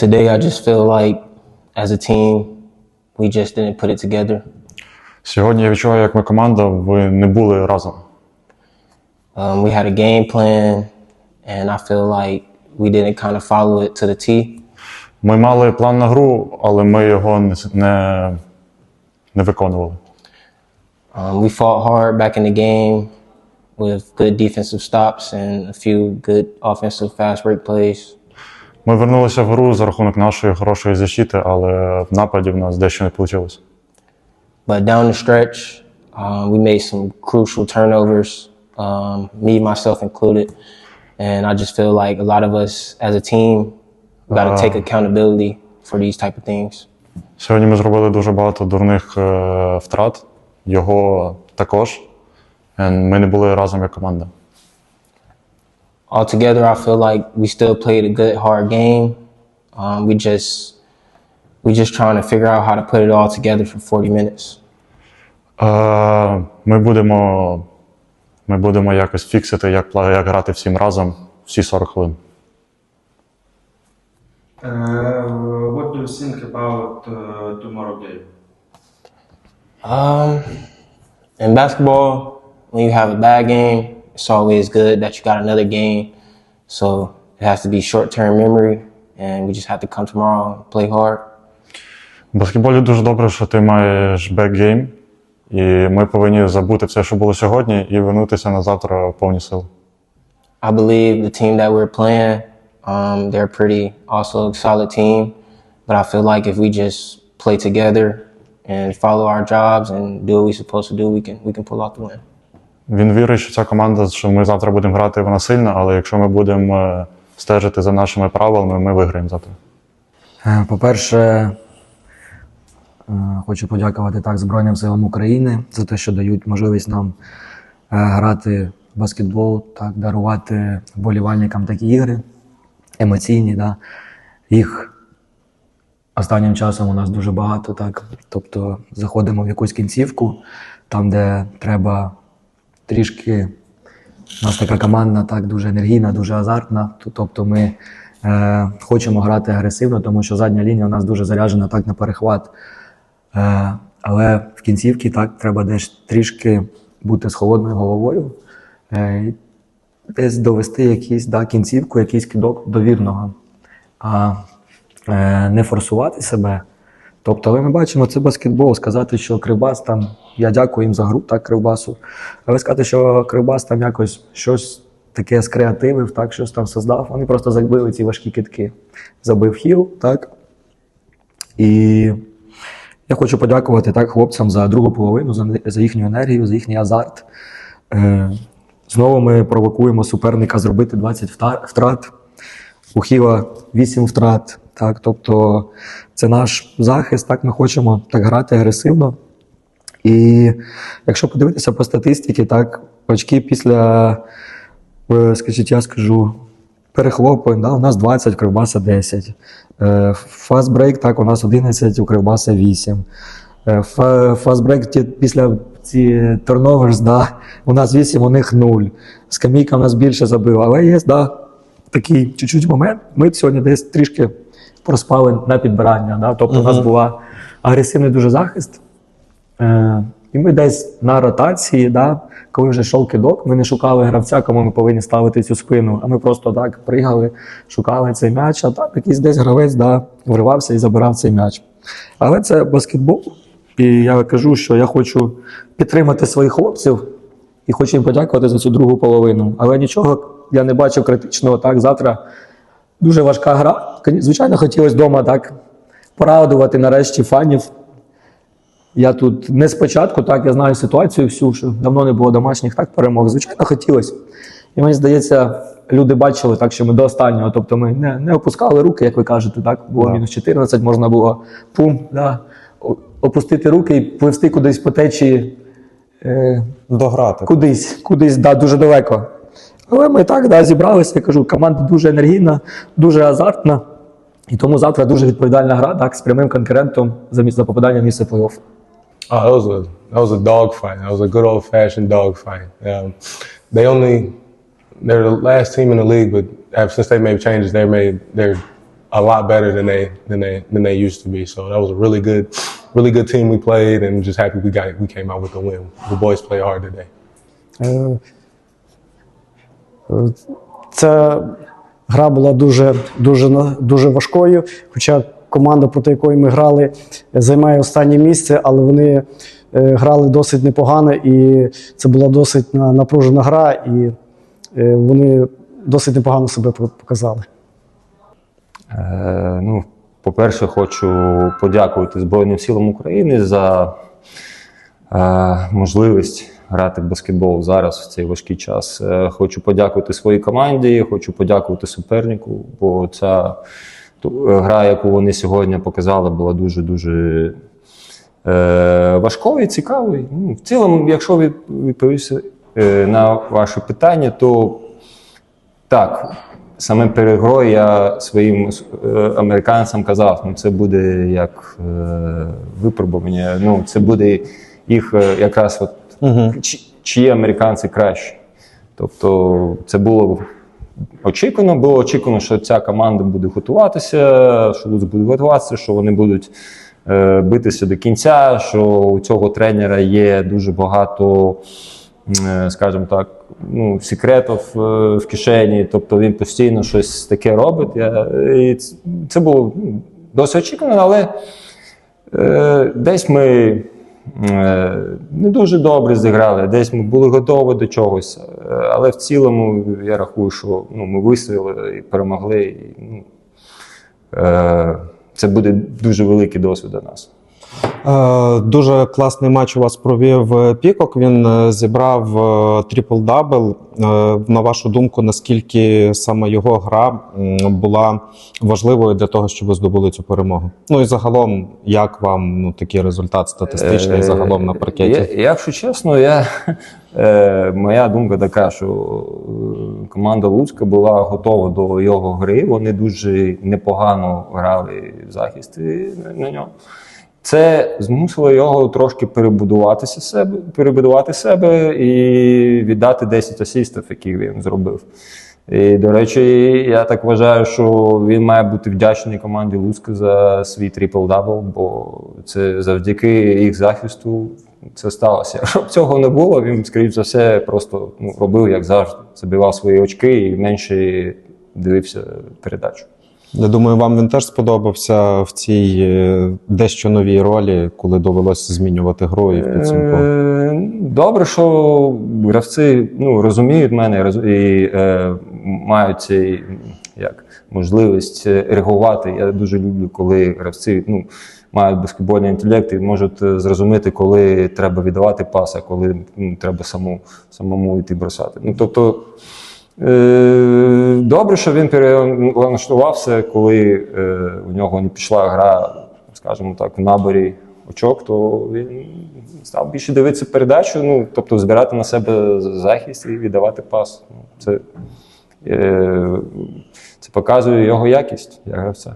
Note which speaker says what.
Speaker 1: today I just feel like as a team, we just didn't put it together.
Speaker 2: Сьогодні я відчуваю, як ми команда, ви не були разом.
Speaker 1: Um, we had a game plan, and I feel like we didn't kind of follow it to the T.
Speaker 2: Ми мали план на гру, але ми його не, с- не, не виконували.
Speaker 1: Um, we fought hard back in the game with good defensive stops and a few good offensive fast break plays.
Speaker 2: Ми вернулися в гру за рахунок нашої хорошої защити, але в нападі в нас дещо не вийшло.
Speaker 1: But down the stretch, um, we made some crucial turnovers, um, me, myself included. And I just feel like a lot of us as a team got to take accountability for these type of things.
Speaker 2: Сьогодні ми зробили дуже багато дурних е, втрат, його також. And ми не були разом як команда.
Speaker 1: Altogether, I feel like we still played a good, hard game. Um, we just we just trying to figure out how to put it all together for 40 minutes.
Speaker 2: Е, Ми будемо, ми будемо якось фіксити, як, пла- як грати всім разом всі 40 хвилин.
Speaker 3: Uh, what do you think about uh, tomorrow game?
Speaker 1: Um, in basketball, when you have a bad game, it's always good that you got another game. So it has to be short-term memory, and we just have to come tomorrow and play hard.
Speaker 2: В баскетболі дуже добре, що ти маєш бекгейм, і ми повинні забути все, що було сьогодні, і вернутися на завтра в повні сили.
Speaker 1: I believe the team that we're playing, um, they're pretty also a solid team. But I feel like if we just play together and follow our jobs and do what we're supposed to do, we can we can pull out the win.
Speaker 2: Він вірить, що ця команда, що ми завтра будемо грати, вона сильна, але якщо ми будемо е, стежити за нашими правилами, ми виграємо завтра.
Speaker 4: Е, По-перше, е, хочу подякувати так Збройним силам України за те, що дають можливість нам грати в баскетбол, так, дарувати вболівальникам такі ігри емоційні. Да. Їх останнім часом у нас дуже багато, так. Тобто заходимо в якусь кінцівку, там, де треба трішки у нас така команда так дуже енергійна, дуже азартна. Тобто ми е, хочемо грати агресивно, тому що задня лінія у нас дуже заряджена так на перехват. Е, але в кінцівці так треба десь трішки бути з холодною головою, е, десь довести якийсь да, кінцівку, якийсь кидок довірного, а е, не форсувати себе. Тобто, але ми бачимо, це баскетбол. Сказати, що Кривбас там, я дякую їм за гру, так, Кривбасу. Але сказати, що Кривбас там якось щось таке скреативив, так, щось там создав, вони просто забили ці важкі китки. Забив хіл, так. І я хочу подякувати так хлопцям за другу половину, за, за їхню енергію, за їхній азарт. Е, знову ми провокуємо суперника зробити 20 втрат. У Хіла 8 втрат. Так, тобто це наш захист, так ми хочемо так грати агресивно. І якщо подивитися по статистиці, так, очки після, е, скажіть, я скажу, перехлопувань, да, у нас 20, у Кривбаса 10. Е, Фастбрейк, так, у нас 11, у Кривбаса 8. Е, Фастбрейк після ці турноверс, да, у нас 8, у них 0. Скамійка у нас більше забила, але є, да, такий чуть-чуть момент. Ми сьогодні десь трішки проспали на підбирання. Да? Тобто у нас була агресивний дуже захист. Е, і ми десь на ротації, да, коли вже йшов кидок, ми не шукали гравця, кому ми повинні ставити цю спину. А ми просто так пригали, шукали цей м'яч, а так якийсь десь гравець да, вривався і забирав цей м'яч. Але це баскетбол. І я кажу, що я хочу підтримати своїх хлопців і хочу їм подякувати за цю другу половину. Але нічого я не бачив критичного. Так, завтра дуже важка гра. Звичайно, хотілося вдома так порадувати нарешті фанів. Я тут не спочатку, так, я знаю ситуацію всю, що давно не було домашніх так перемог. Звичайно, хотілося. І мені здається, люди бачили так, що ми до останнього. Тобто ми не, не опускали руки, як ви кажете, так? Було мінус 14, можна було пум, да, опустити руки і пливсти кудись по течії. Е,
Speaker 5: Дограти.
Speaker 4: кудись, кудись, да, дуже далеко. Але ми так да, зібралися, я кажу, команда дуже енергійна, дуже азартна. І тому завтра дуже відповідальна гра так, з прямим конкурентом за попадання в місце плей-офф.
Speaker 5: Oh, that was a that was a dog fight. That was a good old fashioned dog fight. Um, they only they're the last team in the league, but ever since they made changes, they made they're a lot better than they than they than they used to be. So that was a really good, really good team we played, and just happy we got we came out with the win. The boys play hard today.
Speaker 6: Е, е, Ця гра була дуже, дуже, на- дуже важкою. Хоча Команда, проти якої ми грали, займає останнє місце, але вони е, грали досить непогано, і це була досить напружена гра, і е, вони досить непогано себе показали.
Speaker 7: Е, ну, по-перше, хочу подякувати Збройним силам України за е, можливість грати в баскетбол зараз в цей важкий час. Е, хочу подякувати своїй команді, хочу подякувати супернику, бо ця гра, яку вони сьогодні показали, була дуже-дуже е, важкою і цікавою. Ну, в цілому, якщо від- відповісти е, на ваше питання, то так, саме перед грою я своїм е, американцям казав, ну це буде як е, випробування. Ну, це буде їх е, якраз от, чи, чиї американці кращі. Тобто це було очікувано. Було очікувано, що ця команда буде готуватися, що будуть готуватися, що вони будуть е, битися до кінця, що у цього тренера є дуже багато е, скажімо так, ну, секретів е, в кишені, тобто він постійно щось таке робить. Я, і це було ну, досить очікувано, але е, десь ми не дуже добре зіграли, десь ми були готові до чогось. Е, Але в цілому я рахую, що ну, ми вистояли і перемогли. І, ну, е, це буде дуже великий досвід для нас.
Speaker 8: Е, Дуже класний матч у вас провів е, Пікок. Він е, зібрав трипл-дабл. На вашу думку, наскільки саме його гра була важливою для того, щоб ви здобули цю перемогу? Ну і загалом, як вам ну, такий результат статистичний загалом на паркеті?
Speaker 7: Я, якщо чесно, я, е, моя думка така, що команда Луцька була готова до його гри. Вони дуже непогано грали в захисті на, на ньому. Це змусило його трошки перебудуватися себе, перебудувати себе і віддати 10 асистів, які він зробив. І, до речі, я так вважаю, що він має бути вдячний команді Луцька за свій трипл-дабл, бо це завдяки їх захисту це сталося. Якщо цього не було, він, скоріш за все, просто ну, робив як завжди. Забивав свої очки і менше дивився передачу.
Speaker 8: Я думаю, вам він теж сподобався в цій е, дещо новій ролі, коли довелося змінювати гру і в підсумку.
Speaker 7: Е, Добре, що гравці ну, розуміють мене і е, мають цей, як, можливість е, реагувати. Я дуже люблю, коли гравці ну, мають баскетбольний інтелект і можуть зрозуміти, коли треба віддавати пас, а коли ну, треба саму, самому йти бросати. Ну, тобто, Добре, що він перелаштувався, коли е, у нього не пішла гра, скажімо так, в наборі очок, то він став більше дивитися передачу, ну, тобто збирати на себе захист і віддавати пас. Ну, Це, е, це показує його якість як гравця.